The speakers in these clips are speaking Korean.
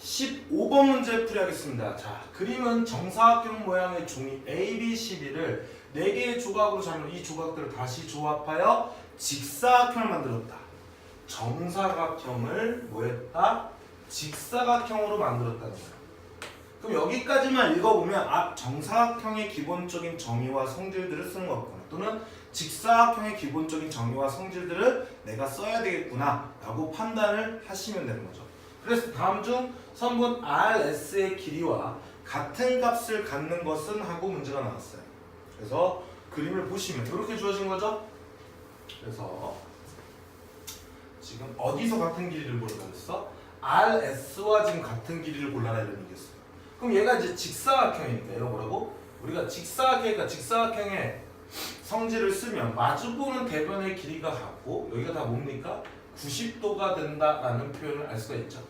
15번 문제 풀이하겠습니다. 자, 그림은 정사각형 모양의 종이 A, B, C, D를 4개의 조각으로 잡는 이 조각들을 다시 조합하여 직사각형을 만들었다. 정사각형을 뭐했다? 직사각형으로 만들었다는 거야. 그럼 여기까지만 읽어보면 아 정사각형의 기본적인 정의와 성질들을 쓰는 거구나 또는 직사각형의 기본적인 정의와 성질들을 내가 써야 되겠구나 라고 판단을 하시면 되는 거죠 그래서 다음 중 선분 RS의 길이와 같은 값을 갖는 것은 하고 문제가 나왔어요 그래서 그림을 보시면 이렇게 주어진 거죠 그래서 지금 어디서 같은 길이를 고르라 그랬어? RS와 지금 같은 길이를 골라라 이런 얘기였어요 그럼 얘가 이제 직사각형이니까 얘가 뭐라고? 우리가 직사각형이니까 직사각형의 성질을 쓰면 마주보는 대변의 길이가 같고 여기가 다 뭡니까? 90도가 된다라는 표현을 알 수가 있죠.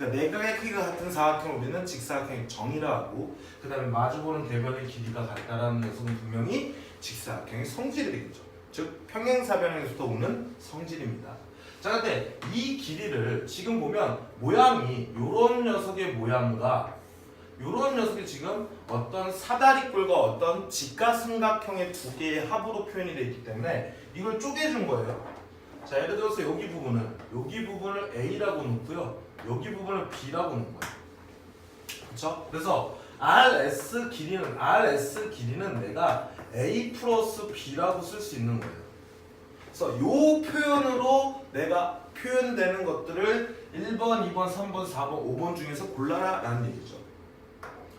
그러니까 내각의 크기가 같은 사각형 우리는 직사각형의 정의라 하고 그 다음에 마주보는 대변의 길이가 같다라는 녀석은 분명히 직사각형의 성질이 되겠죠. 즉 평행사변에서도 오는 성질입니다. 자 근데 이 길이를 지금 보면 모양이 이런 녀석의 모양과 이런 녀석이 지금 어떤 사다리꼴과 어떤 직가삼각형의 두 개의 합으로 표현이 되어 있기 때문에 이걸 쪼개준 거예요. 자 예를 들어서 여기 부분은 여기 부분을 A라고 놓고요. 여기 부분을 B라고 놓은 거예요. 그렇죠? 그래서 RS 길이는 RS 길이는 내가 A 플러스 B라고 쓸 수 있는 거예요. 그래서 이 표현으로 내가 표현되는 것들을 1번, 2번, 3번, 4번, 5번 중에서 골라라 라는 얘기죠.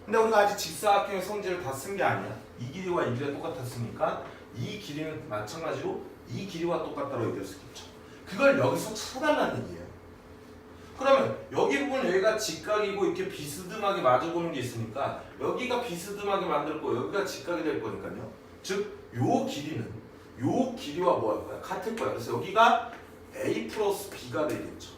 근데 우리가 아직 직사각형의 성질을 다 쓴 게 아니야. 이 길이와 이 길이가 똑같았으니까 이 길이는 마찬가지로 이 길이와 똑같다고 얘기할 수 있겠죠. 그걸 여기서 찾아달라는 얘기예요. 그러면 여기 부분 여기가 직각이고 이렇게 비스듬하게 마주보는 게 있으니까 여기가 비스듬하게 만들 거 여기가 직각이 될 거니까요. 즉 요 길이는 요 길이와 뭐할 거야? 같을 거야. 그래서 여기가 a 플러스 b가 되겠죠.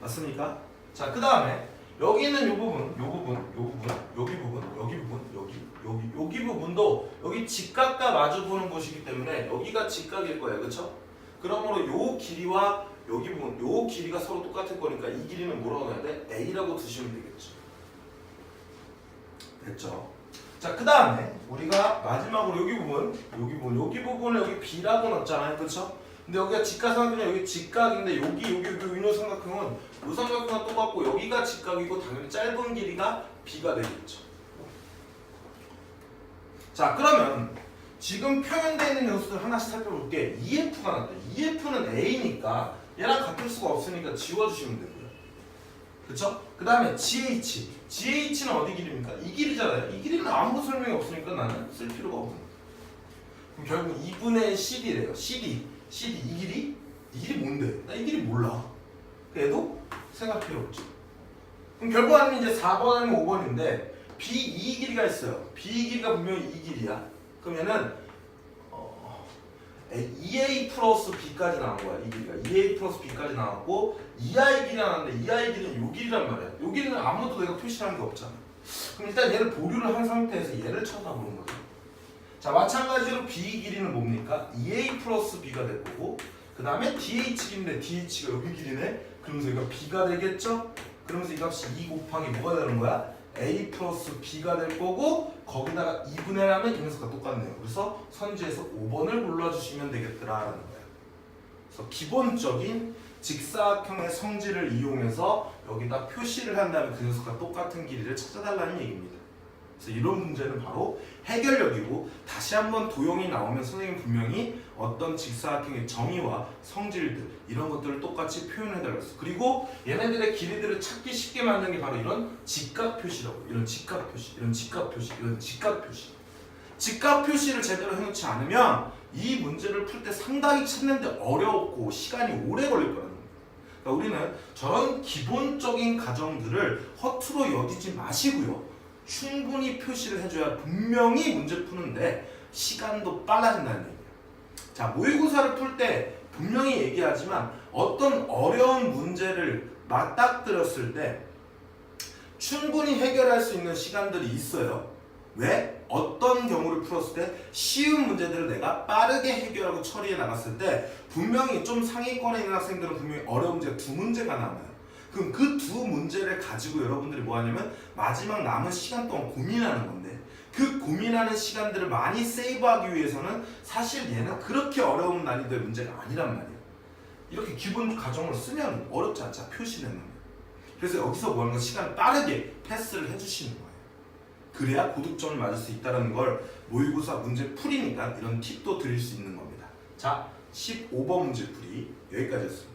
맞습니까? 자, 그 다음에 여기 있는 요 부분, 요 부분, 요 부분, 여기 부분, 여기 부분, 여기, 여기, 여기 부분도 여기 직각과 마주 보는 곳이기 때문에 여기가 직각일 거예요, 그렇죠? 그러므로 요 길이와 여기 부분, 요 길이가 서로 똑같을 거니까 이 길이는 뭐라고 해야 돼? A라고 두시면 되겠죠. 됐죠? 자, 그 다음에 우리가 마지막으로 여기 부분, 여기 부분, 여기 부분을 여기 B라고 넣었잖아요, 그렇죠? 근데 여기가 직각삼각형이 여기 직각인데 여기 여기 여기 위로 삼각형은 이 삼각형과 똑같고 여기가 직각이고 당연히 짧은 길이가 b가 되겠죠. 자 그러면 지금 표현되어 있는 녀석들 하나씩 살펴볼게. EF가 나왔다. EF는 A니까 얘랑 같을 수가 없으니까 지워주시면 되고요. 그쵸? 그 다음에 GH. GH는 어디 길입니까? 이 길이잖아요. 이 길이는 아무 설명이 없으니까 나는 쓸 필요가 없는 거예요. 그럼 결국 2분의 CD래요. CD. CD 이 길이? 이 길이 뭔데? 나 이 길이 몰라. 그래도 생각 필요 없죠. 그럼 결과는 이제 4번 아니면 5번인데 B 이 길이가 있어요. B 길이가 분명히 이 길이야. 그러면은 어, 2A 플러스 B까지 나온 거야. 이 길이가 2A 플러스 B까지 나왔고 2I 길이 나왔는데 2I 길이는 요 길이란 말이야. 요 길이는 아무도 내가 표시한 게 없잖아. 그럼 일단 얘를 보류를 한 상태에서 얘를 쳐다보는 거죠. 자 마찬가지로 B 길이는 뭡니까? 2A 플러스 B가 될 거고 그 다음에 DH 길인데 DH가 여기 길이네 그러면서 이거 B가 되겠죠? 그러면서 이 값이 2 곱하기 뭐가 되는 거야? A 플러스 B가 될 거고 거기다가 2분의 1하면 이 녀석과 똑같네요 그래서 선지에서 5번을 골라주시면 되겠더라라는 거야 그래서 기본적인 직사각형의 성질을 이용해서 여기다 표시를 한 다음에 그 녀석과 똑같은 길이를 찾아달라는 얘기입니다 그래서 이런 문제는 바로 해결력이고 다시 한번 도형이 나오면 선생님 분명히 어떤 직사각형의 정의와 성질들 이런 것들을 똑같이 표현해달라고 했어. 그리고 얘네들의 길이들을 찾기 쉽게 만든 게 바로 이런 직각 표시라고. 이런 직각 표시, 이런 직각 표시, 이런 직각 표시. 직각 표시를 제대로 해놓지 않으면 이 문제를 풀 때 상당히 찾는데 어렵고 시간이 오래 걸릴 거라는 거예요. 그러니까 우리는 저런 기본적인 가정들을 허투루 여기지 마시고요. 충분히 표시를 해줘야 분명히 문제 푸는데 시간도 빨라진다는 얘기예요. 자, 모의고사를 풀 때 분명히 얘기하지만 어떤 어려운 문제를 맞닥뜨렸을 때 충분히 해결할 수 있는 시간들이 있어요. 왜? 어떤 경우를 풀었을 때 쉬운 문제들을 내가 빠르게 해결하고 처리해 나갔을 때 분명히 좀 상위권에 있는 학생들은 분명히 어려운 문제가 두 문제가 남아요. 그럼 그 두 문제를 가지고 여러분들이 뭐 하냐면 마지막 남은 시간 동안 고민하는 건데 그 고민하는 시간들을 많이 세이브하기 위해서는 사실 얘는 그렇게 어려운 난이도의 문제가 아니란 말이에요. 이렇게 기본 과정을 쓰면 어렵지 않죠. 표시내는. 그래서 여기서 뭐 하는 건 시간 빠르게 패스를 해주시는 거예요. 그래야 고득점을 맞을 수 있다는 걸 모의고사 문제 풀이니까 이런 팁도 드릴 수 있는 겁니다. 자, 15번 문제 풀이 여기까지였습니다.